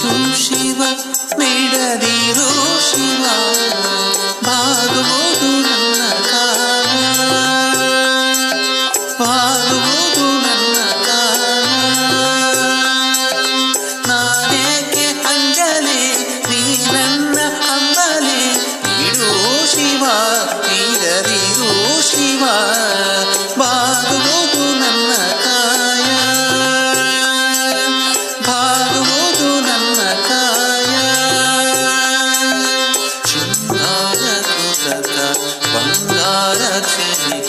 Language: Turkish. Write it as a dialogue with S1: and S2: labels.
S1: sushi. yarabbim